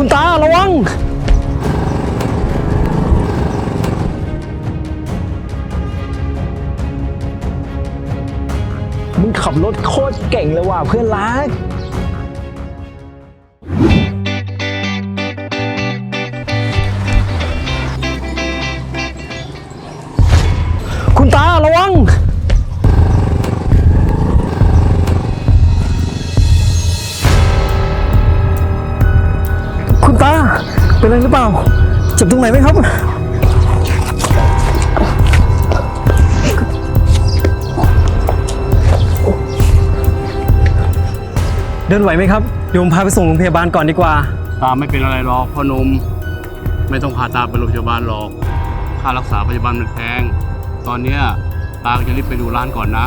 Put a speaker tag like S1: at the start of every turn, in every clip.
S1: คุณตาระวัง มึงขับรถโคตรเก่งเลยว่ะเพื่อนรัก เป็นอะไรหรือเปล่าเจ็บตรงไหนไหมครับ เดินไหวไหมครับเดี๋ยวผมพาไปส่งโรงพยาบาลก่อนดีกว่า
S2: ตาไม่เป็นอะไรหรอกพ่อหนุ่มไม่ต้องพาตาไปโรงพยาบาลหรอก ค่ารักษาพยาบาลมันแพง ตอนเนี้ยตาก็จะรีบไปดูร้านก่อนนะ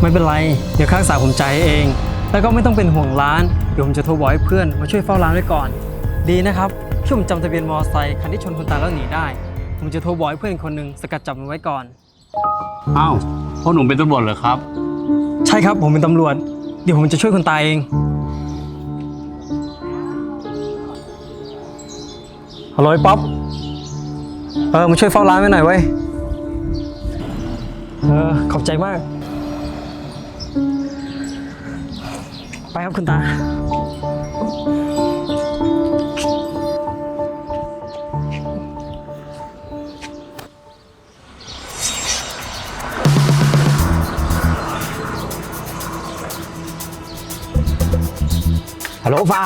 S1: ไม่เป็นไร เดี๋ยวค่ารักษาผมจ่ายให้เอง แล้วก็ไม่ต้องเป็นห่วงร้าน เดี๋ยวผมจะโทรบอกให้เพื่อนมาช่วยเฝ้าร้านไว้ก่อน ดีนะครับ ที่ผมจำทะเบียนมอเตอร์ไซค์คันที่ชนคุณตาแล้วหนีได้ ผมจะโทรบอกให้เพื่อนอีกคนหนึ่งสกัดจับมันไว้ก่อน
S2: อ้าวพ่อหนุ่มเป็นตำรวจเหรอครับ
S1: ใช่ครับผมเป็นตำรวจ เดี๋ยวผมจะช่วยคุณตาเอง ฮัลโหลไอ้ป๊อป เออมาช่วยเฝ้าร้านไว้หน่อยเว้ย เออขอบใจมาก ไปครับคุณตา โหลฟ้า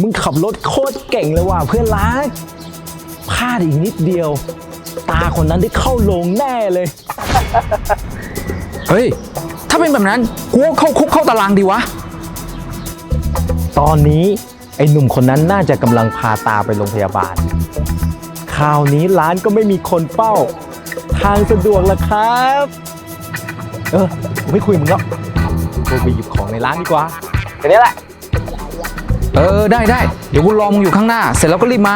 S1: มึงขับรถโคตรเก่งเลยว่ะเพื่อนรักพลาดอีกนิดเดียว ตาคนนั้นได้เข้าโรงแน่เลย
S3: เฮ้ย ถ้าเป็นแบบนั้นกูก็เข้าคุกเข้าตารางดีวะ
S4: ตอนนี้ไอ้หนุ่มคนนั้นน่าจะกำลังพาตาไปโรงพยาบาล คราวนี้ร้านก็ไม่มีคนเฝ้า ทางสะดวกละครับ เออผมไม่คุยกับมึงแล้วกูไปหยิบของในร้านดีกว่าแค่นี้แหละ
S3: เออได้ได้เดี๋ยวกูรอมึงอยู่ข้างหน้า เสร็จแล้วก็รีบมา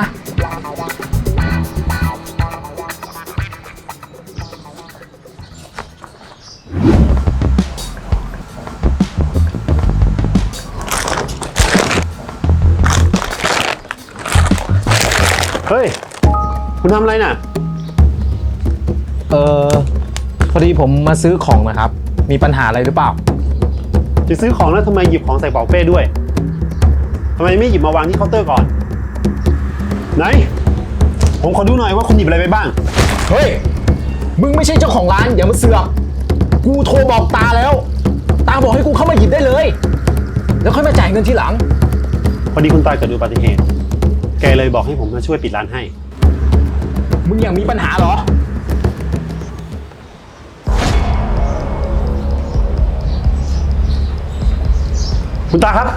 S5: เฮ้ย คุณทำอะไรน่ะ
S4: เออพอดีผมมาซื้อของนะครับ มีปัญหาอะไรหรือเปล่า
S5: จะซื้อของแล้วทำไมหยิบของใส่เป๋าเป้ด้วย ทำไมไม่หยิบมาวางที่เคาน์เตอร์ก่อน ไหน ผมขอดูหน่อยว่าคุณหยิบอะไรไปบ้าง
S4: เฮ้ย มึงไม่ใช่เจ้าของร้านอย่ามาเสือก กูโทรบอกตาแล้ว ตาบอกให้กูเข้ามาหยิบได้เลย แล้วค่อยมาจ่ายเงินทีหลัง
S5: พอดีคุณตาเกิดอุบัติเหตุ แกเลยบอกให้ผมมาช่วยปิดร้านให้
S4: มึงอยากมีปัญหาเหรอ
S5: คุณตาครับ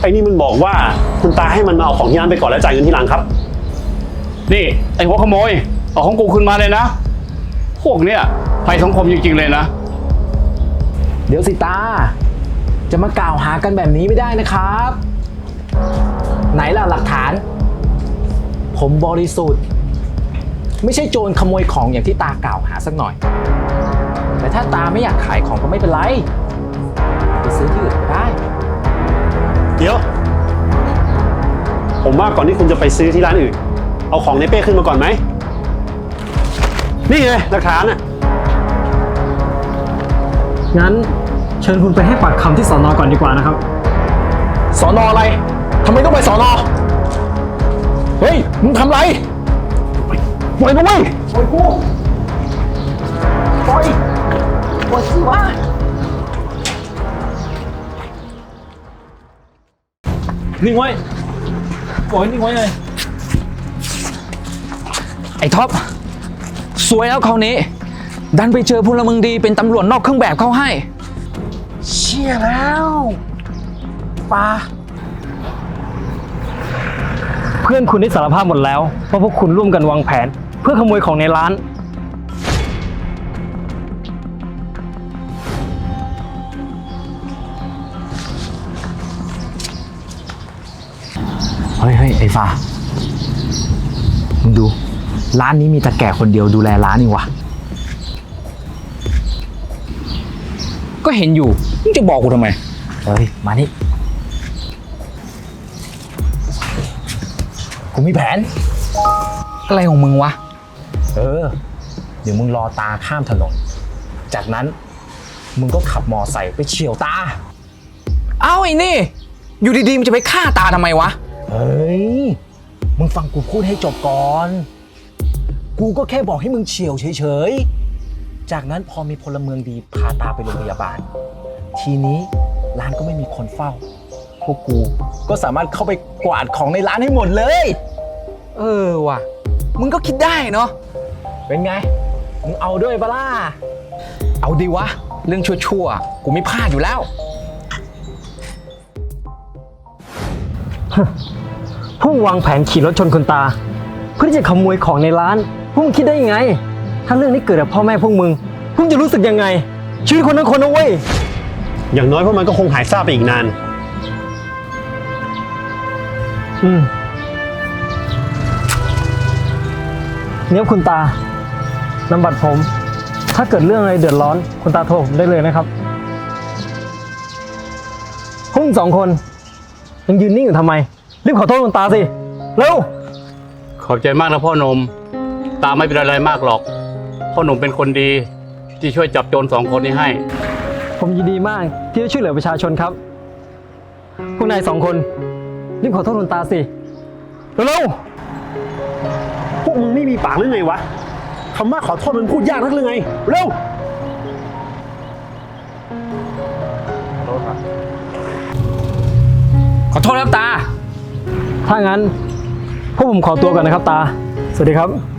S5: ไอ้นี่มันบอกว่าคุณตาให้มันมาเอาของที่ร้านไปก่อนแล้วจ่ายเงินที่หลังครับ
S2: นี่ไอ้หัวขโมย เอาของกูขึ้นมาเลยนะ พวกเนี้ยภัยสังคมจริงๆเลยนะ
S4: เดี๋ยวสิตา จะมากล่าวหากันแบบนี้ไม่ได้นะครับ ไหนล่ะหลักฐาน ผมบริสุทธิ์ ไม่ใช่โจรขโมยของอย่างที่ตากล่าวหาสักหน่อย แต่ถ้าตาไม่อยากขายของก็ไม่เป็นไร
S5: เดี๋ยว ผมว่าก่อนที่คุณจะไปซื้อที่ร้านอื่น เอาของในเป้ขึ้นมาก่อนไหม นี่ไงหลักฐานอะ
S1: งั้นเชิญคุณไปให้ปากคำที่สอนอก่อนดีกว่านะครับ
S4: สอนออะไร ทำไมต้องไปสอนอ เฮ้ย มึงทำไรปล่อยนะเว้ยปล่อยกูปล่อยปล่อยสิวะ
S1: นิ่งไว้ปล่อยนิ่งไว้เลย
S3: ไอ้ท็อปสวยแล้วคราวนี้ ดันไปเจอพลเมืองดีเป็นตำรวจนอกเครื่องแบบเข้าให้
S4: เชี่ยแล้วปลา
S1: เพื่อนคุณได้สารภาพหมดแล้วว่าพวกคุณร่วมกันวางแผน เพื่อขโมยของในร้าน
S4: เฮ้ยเฮ้ยไอ้ฟ้ามึงดู ร้านนี้มีตาแก่คนเดียวดูแลร้านนี่วะ
S3: ก็เห็นอยู่มึงจะบอกกูทำไม
S4: เฮ้ย มานี่ กูมีแผน
S3: อะไรของมึงวะ
S4: เออ เดี๋ยวมึงรอตาข้ามถนน จากนั้น มึงก็ขับมอไซค์ไปเฉียวตา
S3: เอ้าไอ้นี่ อยู่ดีๆมันจะไปฆ่าตาทำไมวะ
S4: เฮ้ย มึงฟังกูพูดให้จบก่อน กูก็แค่บอกให้มึงเฉียวเฉยๆ จากนั้นพอมีพลเมืองดีพาตาไปโรงพยาบาล ทีนี้ร้านก็ไม่มีคนเฝ้า พวกกูก็สามารถเข้าไปกวาดของในร้านให้หมดเลย
S3: เออว่ะ มึงก็คิดได้เนาะ
S4: เป็นไง มึงเอาด้วยปะล่ะ
S3: เอาดีวะ เรื่องชั่วๆ กูไม่พลาดอยู่แล้ว
S1: พ วกมึงวางแผนขี่รถชนคุณตา เพื่อที่จะขโมยของในร้านพวกมึงคิดได้ยังไง ถ้าเรื่องนี้เกิดกับพ่อแม่พวกมึงพวกมึงจะรู้สึกยังไง ชีวิตคนทั้งคนนะเว้ย
S5: อย่างน้อยพวกมันก็คงหายซาบไปอีกนาน
S1: อืมเนี่ยคุณตานำบัตรผม ถ้าเกิดเรื่องอะไรเดือดร้อน คุณตาโทรผมได้เลยนะครับพวกมึงสองคนยังยืนนิ่งอยู่ทำไม รีบขอโทษคุณตาสิเร็ว
S2: ขอบใจมากนะพ่อหนม ตาไม่เป็นอะไรมากหรอก พ่อหนุ่มเป็นคนดีที่ช่วยจับโจรสองคนนี้ให้
S1: ผมยินดีมากที่ได้ช่วยเหลือประชาชนครับพวกนายสองคนรีบขอโทษคุณตาสิเร็ว
S5: พวกมึงไม่มีปากหรือไงวะคำว่าขอโทษมันพูดยากนักหรือไง เร็ว
S3: ขอโทษครับตา
S1: ๆ ถ้างั้นพวกผมขอตัวก่อนนะครับตา สวัสดีครับ